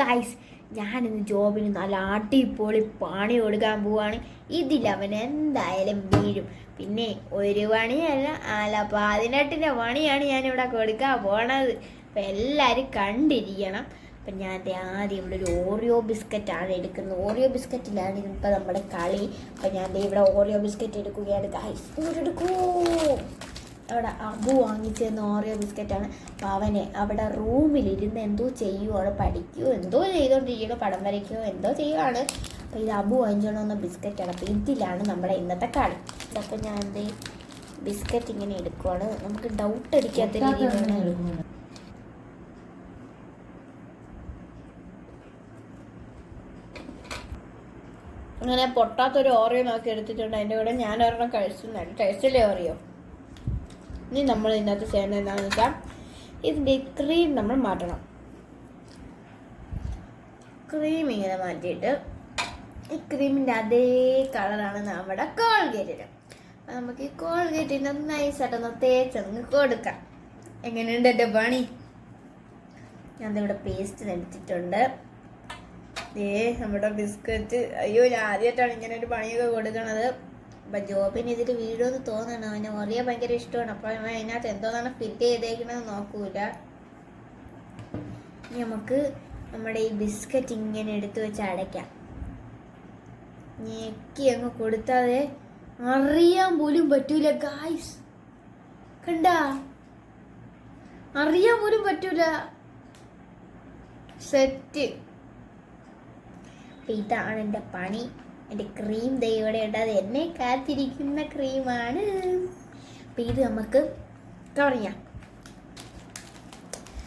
Guys ഞാനിന്ന് ജോബിന് നല്ല അടിപൊളി പണി കൊടുക്കാൻ പോവാണ്. ഇതിലവൻ എന്തായാലും വീഴും. പിന്നെ ഒരു പണിയല്ല അല്ല പതിനെട്ടിന്റെ പണിയാണ് ഞാനിവിടെ കൊടുക്കാൻ പോണത്. അപ്പം എല്ലാവരും കണ്ടിരിക്കണം. അപ്പം ഞാൻ ആദ്യം ഇവിടെ ഒരു ഓറിയോ ബിസ്ക്കറ്റാണ് എടുക്കുന്നത്. ഓറിയോ ബിസ്ക്കറ്റിലാണ് ഇപ്പം നമ്മുടെ കളി. അപ്പം ഞാൻ ഇവിടെ ഓറിയോ ബിസ്ക്കറ്റ് എടുക്കുകയാണ്. ഗായ്സ് എടുക്കൂ അവിടെ അബു വാങ്ങിച്ച തന്ന ഓറിയോ ബിസ്ക്കറ്റാണ്. അപ്പോൾ അവന് അവിടെ റൂമിലിരുന്ന് എന്തോ ചെയ്യുവാണ് പഠിക്കുകയോ എന്തോ ചെയ്തുകൊണ്ടിരിക്കുകയോ പടം വരയ്ക്കുകയോ എന്തോ ചെയ്യുവാണ്. അപ്പോൾ ഇത് അബു വാങ്ങിച്ചോണ്ട് വന്ന ബിസ്ക്കറ്റാണ്. അപ്പോൾ ഇതിലാണ് നമ്മുടെ ഇന്നത്തെ കളി. അപ്പോൾ ഞാൻ എന്ത് ബിസ്ക്കറ്റ് ഇങ്ങനെ എടുക്കുവാണ്. നമുക്ക് ഡൗട്ട് അടിക്കാത്ത രീതിയിലാണ് അങ്ങനെ പൊട്ടാത്തൊരു ഓറിയോ നോക്കി എടുത്തിട്ടുണ്ട്. അതിന്റെ കൂടെ ഞാൻ ഒരെണ്ണം കഴിച്ചു. കഴിച്ചില്ലേ ഓറിയോ? ഇനി നമ്മൾ ഇതിനകത്ത് ചെയ്യേണ്ടത് എന്താണെന്ന് വെച്ചാൽ ഇതിന്റെ ക്രീം നമ്മൾ മാറ്റണം. ക്രീം ഇങ്ങനെ മാറ്റിയിട്ട് ഈ ക്രീമിന്റെ അതേ കളറാണ് നമ്മുടെ കോൾഗേറ്റിന് അപ്പം നമുക്ക് ഈ കോൾഗേറ്റിന് നൈസായിട്ടൊന്ന് തേച്ചൊന്ന് കൊടുക്കാം. എങ്ങനെയുണ്ട് എന്റെ പണി? ഞാൻ ഇവിടെ പേസ്റ്റ് എടുത്തിട്ടുണ്ട്. ഏ നമ്മുടെ ബിസ്ക്കറ്റ് അയ്യോ ഞാൻ ആദ്യമായിട്ടാണ് ഇങ്ങനെ ഒരു പണിയൊക്കെ കൊടുക്കണത്. അപ്പം ജോബിന് ഇതിൽ വീഴുമെന്ന് തോന്നണം അവന് ഒറിയ ഭയങ്കര ഇഷ്ടമാണ് അപ്പോൾ അവൻ അതിനകത്ത് എന്തോന്നാണ് ഫിറ്റ് ചെയ്തേക്കണത് നോക്കൂല. നമുക്ക് നമ്മുടെ ഈ ബിസ്ക്കറ്റ് ഇങ്ങനെ എടുത്തു വെച്ച് അടയ്ക്കാം. ഞെക്കി അങ്ങ് കൊടുത്താതെ അറിയാൻ പോലും പറ്റൂല ഗായ്സ് കണ്ട? അറിയാൻ പോലും പറ്റൂല. സെറ്റ് അപ്പൊ ഇതാണ് എന്റെ പണി. എന്റെ ക്രീം ദൈവടെ ഉണ്ട്. അത് എന്നെ കാത്തിരിക്കുന്ന ക്രീമാണ് അപ്പം ഇത് നമുക്ക് തുടങ്ങാം.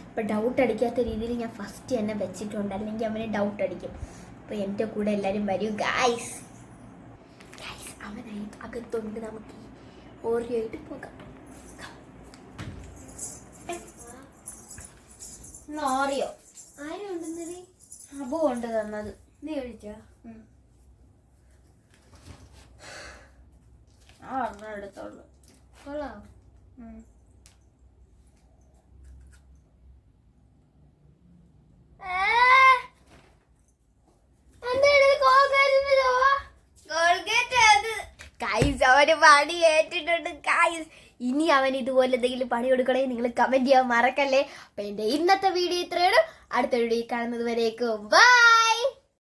ഇപ്പം ഡൗട്ട് അടിക്കാത്ത രീതിയിൽ ഞാൻ ഫസ്റ്റ് തന്നെ വെച്ചിട്ടുണ്ട് അല്ലെങ്കിൽ അവന് ഡൗട്ട് അടിക്കും. അപ്പോൾ എന്റെ കൂടെ എല്ലാവരും വരും. ഗായ്സ് ഗായ്സ് അവനായി അകത്തുണ്ട്. നമുക്ക് ഓറിയോയിട്ട് പോകാം. ഓറിയോ. ആരും ഉണ്ടെന്നേ അബു കൊണ്ട് തന്നത്. നീ കഴിച്ചാ? ഒരെണ്ണം എടുത്തോളൂ കൊള്ളാം അവന് പണി ഏറ്റിട്ടുണ്ട് കായ്സ് ഇനി അവൻ ഇതുപോലെ എന്തെങ്കിലും പണി കൊടുക്കണേ നിങ്ങൾ കമന്റ് ചെയ്യാൻ മറക്കല്ലേ. അപ്പൊ എന്റെ ഇന്നത്തെ വീഡിയോ ഇത്രയാണ് അടുത്ത വീഡിയോ കാണുന്നത് വരേക്കും. ബൈ